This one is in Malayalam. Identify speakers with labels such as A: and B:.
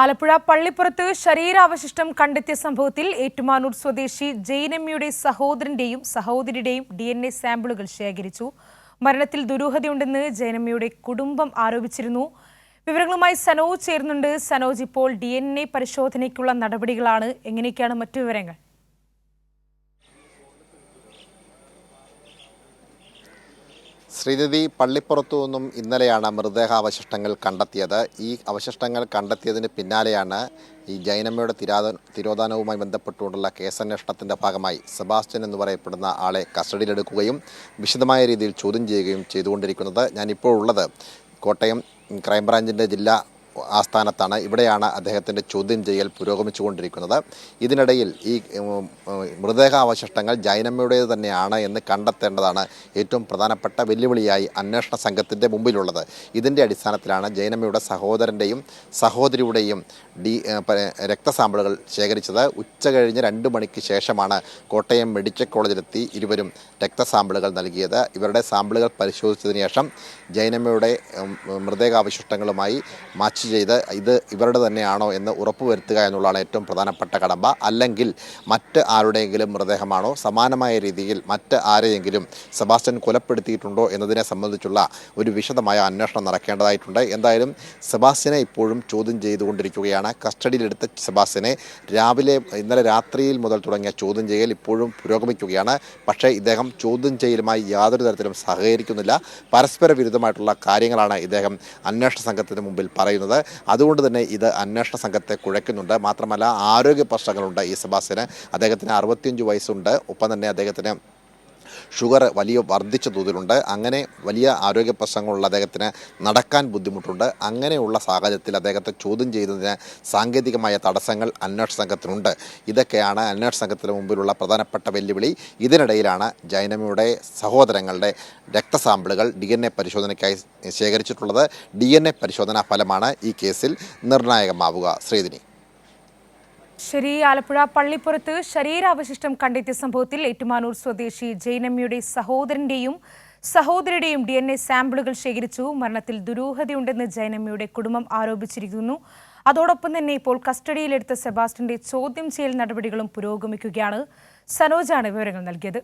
A: ആലപ്പുഴ പള്ളിപ്പുറത്ത് ശരീരാവശിഷ്ടം കണ്ടെത്തിയ സംഭവത്തിൽ ഏറ്റുമാനൂർ സ്വദേശി ജൈനമ്മിയുടെ സഹോദരന്റെയും സഹോദരിയുടെയും ഡി എൻ എ സാമ്പിളുകൾ ശേഖരിച്ചു. മരണത്തിൽ ദുരൂഹതയുണ്ടെന്ന് ജയനമ്മയുടെ കുടുംബം ആരോപിച്ചിരുന്നു. വിവരങ്ങളുമായി സനോജ് ചേരുന്നുണ്ട്. സനോജ് ഇപ്പോൾ ഡി പരിശോധനയ്ക്കുള്ള നടപടികളാണ്. എങ്ങനെയൊക്കെയാണ് മറ്റു വിവരങ്ങൾ?
B: ശ്രീനിധി പള്ളിപ്പുറത്തു നിന്നും ഇന്നലെയാണ് മൃതദേഹാവശിഷ്ടങ്ങൾ കണ്ടെത്തിയത്. ഈ അവശിഷ്ടങ്ങൾ കണ്ടെത്തിയതിന് പിന്നാലെയാണ് ഈ ജൈനമ്മയുടെ തിരാത തിരോധാനവുമായി ബന്ധപ്പെട്ടുകൊണ്ടുള്ള കേസന്വേഷണത്തിന്റെ ഭാഗമായി സെബാസ്റ്റ്യൻ എന്ന് പറയപ്പെടുന്ന ആളെ കസ്റ്റഡിയിലെടുക്കുകയും വിശദമായ രീതിയിൽ ചോദ്യം ചെയ്യുകയും ചെയ്തുകൊണ്ടിരിക്കുന്നത് ഞാനിപ്പോൾ ഉള്ളത് കോട്ടയം ക്രൈംബ്രാഞ്ചിന്റെ ജില്ലാ ആസ്ഥാനത്താണ്. ഇവിടെയാണ് അദ്ദേഹത്തിന്റെ ചോദ്യം ചെയ്യൽ പുരോഗമിച്ചുകൊണ്ടിരിക്കുന്നത്. ഇതിനിടയിൽ ഈ മൃതദേഹാവശിഷ്ടങ്ങൾ ജൈനമ്മയുടേത് തന്നെയാണ് എന്ന് കണ്ടെത്തേണ്ടതാണ് ഏറ്റവും പ്രധാനപ്പെട്ട വെല്ലുവിളിയായി അന്വേഷണ സംഘത്തിന്റെ മുമ്പിലുള്ളത്. ഇതിന്റെ അടിസ്ഥാനത്തിലാണ് ജൈനമ്മയുടെ സഹോദരന്റെയും സഹോദരിയുടെയും ഡി രക്തസാമ്പിളുകൾ ശേഖരിച്ചത്. ഉച്ച കഴിഞ്ഞ് രണ്ട് മണിക്ക് ശേഷമാണ് കോട്ടയം മെഡിക്കൽ കോളേജിലെത്തി ഇരുവരും രക്തസാമ്പിളുകൾ നൽകിയത്. ഇവരുടെ സാമ്പിളുകൾ പരിശോധിച്ചതിന് ശേഷം ജൈനമ്മയുടെ മൃതദേഹാവശിഷ്ടങ്ങളുമായി മാച്ച് ചെയ്ത് ഇത് ഇവരുടെ തന്നെയാണോ എന്ന് ഉറപ്പുവരുത്തുക എന്നുള്ളതാണ് ഏറ്റവും പ്രധാനപ്പെട്ട കടമ്പ. അല്ലെങ്കിൽ മറ്റ് ആരുടെയെങ്കിലും മൃതദേഹമാണോ? സമാനമായ രീതിയിൽ മറ്റ് ആരെയെങ്കിലും സെബാസ്റ്റ്യൻ കൊലപ്പെടുത്തിയിട്ടുണ്ടോ എന്നതിനെ സംബന്ധിച്ചുള്ള ഒരു വിശദമായ അന്വേഷണം നടക്കേണ്ടതായിട്ടുണ്ട്. എന്തായാലും സെബാസ്റ്റ്യനെ ഇപ്പോഴും ചോദ്യം ചെയ്തുകൊണ്ടിരിക്കുകയാണ്. കസ്റ്റഡിയിലെടുത്ത സെബാസ്റ്റ്യനെ രാവിലെ ഇന്നലെ രാത്രിയിൽ മുതൽ തുടങ്ങിയ ചോദ്യം ചെയ്യൽ ഇപ്പോഴും പുരോഗമിക്കുകയാണ്. പക്ഷേ ഇദ്ദേഹം ചോദ്യം ചെയ്യലുമായി യാതൊരു തരത്തിലും സഹകരിക്കുന്നില്ല. പരസ്പര വിരുദ്ധമായിട്ടുള്ള കാര്യങ്ങളാണ് ഇദ്ദേഹം അന്വേഷണ സംഘത്തിന് മുമ്പിൽ പറയുന്നത്. അതുകൊണ്ട് തന്നെ ഇത് അന്വേഷണ സംഘത്തെ കുഴക്കുന്നുണ്ട് മാത്രമല്ല ആരോഗ്യ പ്രശ്നങ്ങളുണ്ട് ഈ സെബാസ്റ്റ്യന് അദ്ദേഹത്തിന് അറുപത്തിയഞ്ച് വയസ്സുണ്ട്. ഒപ്പം തന്നെ അദ്ദേഹത്തിന് ഷുഗർ വലിയ വർദ്ധിച്ച തോതിലുണ്ട്. അങ്ങനെ വലിയ ആരോഗ്യ പ്രശ്നങ്ങളുള്ള അദ്ദേഹത്തിന് നടക്കാൻ ബുദ്ധിമുട്ടുണ്ട്. അങ്ങനെയുള്ള സാഹചര്യത്തിൽ അദ്ദേഹത്തെ ചോദ്യം ചെയ്യുന്നതിന് സാങ്കേതികമായ തടസ്സങ്ങൾ അന്വേഷണ സംഘത്തിനുണ്ട്. ഇതൊക്കെയാണ് അന്വേഷണ സംഘത്തിന് മുമ്പിലുള്ള പ്രധാനപ്പെട്ട വെല്ലുവിളി. ഇതിനിടയിലാണ് ജൈനമിയുടെ സഹോദരങ്ങളുടെ രക്തസാമ്പിളുകൾ ഡി എൻ എ പരിശോധനയ്ക്കായി ശേഖരിച്ചിട്ടുള്ളത്. ഡി എൻ എ പരിശോധനാ ഫലമാണ് ഈ കേസിൽ നിർണായകമാവുക. ശ്രീദിനി
A: ശരി ആലപ്പുഴ പള്ളിപ്പുറത്ത് ശരീരാവശിഷ്ടം കണ്ടെത്തിയ സംഭവത്തിൽ ഏറ്റുമാനൂർ സ്വദേശി ജൈനമ്മിയുടെ സഹോദരന്റെയും സഹോദരിയുടെയും ഡി എൻ എ സാമ്പിളുകൾ ശേഖരിച്ചു. മരണത്തിൽ ദുരൂഹതയുണ്ടെന്ന് ജൈനമ്മയുടെ കുടുംബം ആരോപിച്ചിരിക്കുന്നു. അതോടൊപ്പം തന്നെ ഇപ്പോൾ കസ്റ്റഡിയിലെടുത്ത സെബാസ്റ്റിന്റെ ചോദ്യം ചെയ്യൽ നടപടികളും പുരോഗമിക്കുകയാണ്. സനോജാണ് വിവരങ്ങൾ നൽകിയത്.